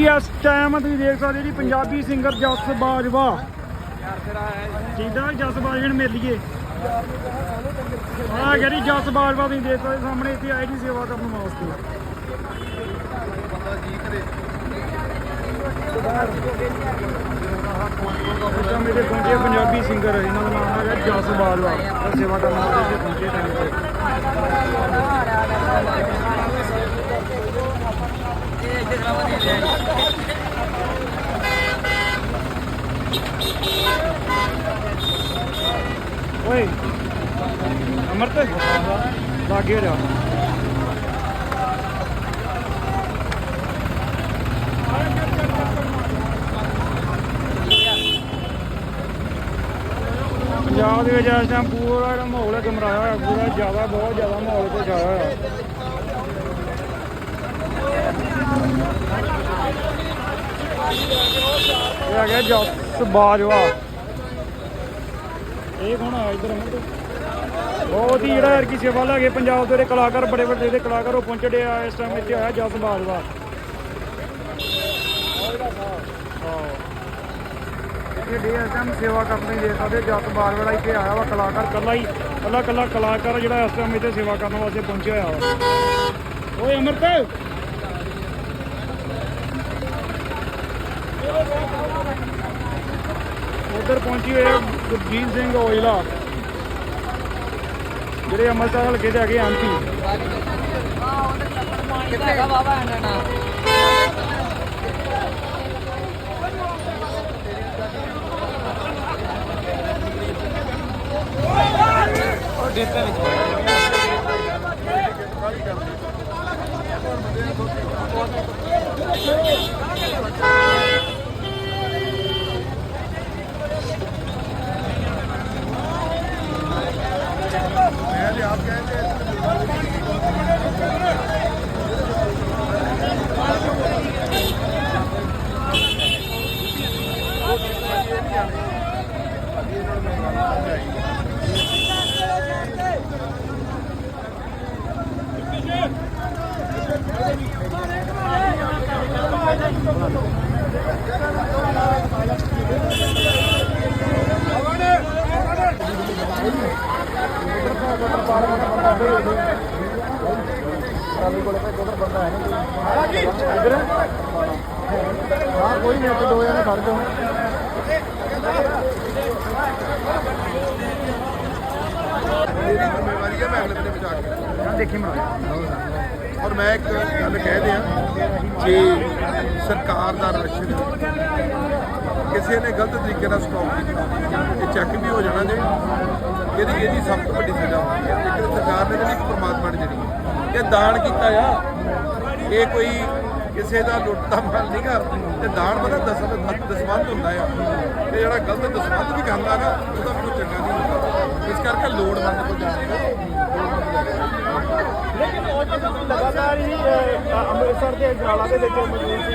ਇਸ ਟਾਈਮ ਤੁਸੀਂ ਦੇਖ ਸਕਦੇ ਜੀ, ਪੰਜਾਬੀ ਸਿੰਗਰ ਜਸ ਬਾਜਵਾ। ਜਿੱਦਾਂ ਜਸ ਬਾਜਵਾ ਨੂੰ ਮਿਲ ਲਈਏ। ਆ ਜਿਹੜੀ ਜਸ ਬਾਜਵਾ, ਤੁਸੀਂ ਦੇਖ ਸਕਦੇ ਸਾਹਮਣੇ ਇੱਥੇ ਆਈ ਦੀ ਸੇਵਾ ਕਰਨ ਵਾਸਤੇ। ਮੇਰੇ ਪਹੁੰਚੇ ਪੰਜਾਬੀ ਸਿੰਗਰ ਇਹਨਾਂ ਦਾ ਨਾਮ ਹੈਗਾ ਜਸ ਬਾਜਵਾ। ਸੇਵਾ ਕਰਨ ਵਾਸਤੇ ਇੱਥੇ ਟਾਈਮ ਤੇ। ਓਏ, ਅਮਰਤ, ਲਾਗੇ ਜਾ। ਪੰਜਾਬ ਦੇ ਵਿੱਚ ਇਸ ਟਾਈਮ ਪੂਰਾ ਜਿਹੜਾ ਮਾਹੌਲ ਹੈ ਗਮਰਾਇਆ ਹੋਇਆ, ਪੂਰਾ ਜ਼ਿਆਦਾ, ਬਹੁਤ ਜ਼ਿਆਦਾ ਮਾਹੌਲ ਤੇ ਛਾਇਆ ਹੋਇਆ। ਇਹ ਆ ਗਿਆ ਜਸ ਬਾਜਵਾ। ਇਹ ਕੌਣ ਆ ਇਧਰ? ਬਹੁਤ ਹੀ ਜਿਹੜਾ ਯਾਰ ਕੀ ਸੇਵਾ ਲਾਗੇ ਪੰਜਾਬ ਦੇ ਕਲਾਕਾਰ ਬੜੇ ਵੱਡੇ ਜਿਹੜੇ ਕਲਾਕਾਰ ਉਹ ਪਹੁੰਚੜੇ ਆ ਇਸ ਟਾਈਮ ਇੱਥੇ ਆਇਆ ਜਸ ਬਾਜਵਾ। ਇਹ ਡੇ ਇਸ ਟਾਈਮ ਸੇਵਾ ਕਰਨ ਲਈ ਦੇ ਸਕਦੇ ਜਸ ਬਾਜਵਾ ਇੱਥੇ ਆਇਆ ਵਾ ਕਲਾਕਾਰ। ਕੱਲਾ ਹੀ ਕੱਲਾ ਕੱਲਾ ਕਲਾਕਾਰ ਜਿਹੜਾ ਇਸ ਟਾਈਮ ਇੱਥੇ ਸੇਵਾ ਕਰਨ ਵਾਸਤੇ ਪਹੁੰਚਿਆ ਹੋਇਆ ਵਾ। ਓਏ ਅਮਰਤ! ਉਧਰ ਪਹੁੰਚੀ ਹੋਏ ਆ ਗੁਰਜੀਤ ਸਿੰਘ ਓਇਲਾ ਜਿਹੜੇ ਅੰਮ੍ਰਿਤਸਰ ਹਲਕੇ ਦੇ ਹੈਗੇ ਐਮਪੀ ਕਿੱਥੇ ਹੈਗਾ ਬਾਬਾ ਅੰਡਣਾ ਇਧਰ ਹਾਂ ਕੋਈ ਨਹੀਂ ਇੱਕ ਦੋ ਜਣੇ ਖੜ ਜਾਓ ਜ਼ਿੰਮੇਵਾਰੀ ਹੈ ਮੈਂ ਅਗਲੇ ਬੰਦੇ ਬਚਾ ਕੇ ਦੇਖੀ ਮਰਾ ਔਰ ਮੈਂ ਇੱਕ ਗੱਲ ਕਹਿ ਦਿਆਂ ਜੇ ਸਰਕਾਰ ਦਾ ਰਾਸ਼ਨ ਕਿਸੇ ਨੇ ਗਲਤ ਤਰੀਕੇ ਨਾਲ ਸਟਾਕ ਕੀਤਾ। ਇਹ ਚੈੱਕ ਵੀ ਹੋ ਜਾਣਾ ਜੇ। ਇਹਦੀ ਇਹਦੀ ਸਭ ਤੋਂ ਵੱਡੀ ਸਜ਼ਾ ਹੁੰਦੀ ਹੈ। ਲੇਕਿਨ ਸਰਕਾਰ ਨੇ ਜਿਹੜੀ ਪਰਮਾਤਮਾ ਨੇ ਜਿਹੜੀ ਇਹ ਦਾਨ ਕੀਤਾ ਆ। ਇਹ ਕੋਈ ਕਿਸੇ ਦਾ ਲੁੱਟ ਦਾ ਮਾਲ ਨਹੀਂ ਕਰ ਤੇ ਦਾਨ ਪਤਾ ਦਸਵੰਦ ਦਸਵੰਦ ਹੁੰਦਾ ਆ। ਤੇ ਜਿਹੜਾ ਗਲਤ ਦਸਵੰਦ ਵੀ ਕਰਦਾ ਨਾ, ਉਹਦਾ ਵੀ ਕੋਈ ਚੰਗਾ ਨਹੀਂ ਹੁੰਦਾ। ਇਸ ਕਰਕੇ ਲੋੜਵੰਦ ਕੋਲ ਜਾਣਾ ਲੇਕਿਨ ਉਹ ਲਗਾਤਾਰ ਹੀ ਅੰਮ੍ਰਿਤਸਰ ਦੇ ਅਜਨਾਲਾ ਦੇ ਵਿੱਚ ਮੌਜੂਦ ਸੀ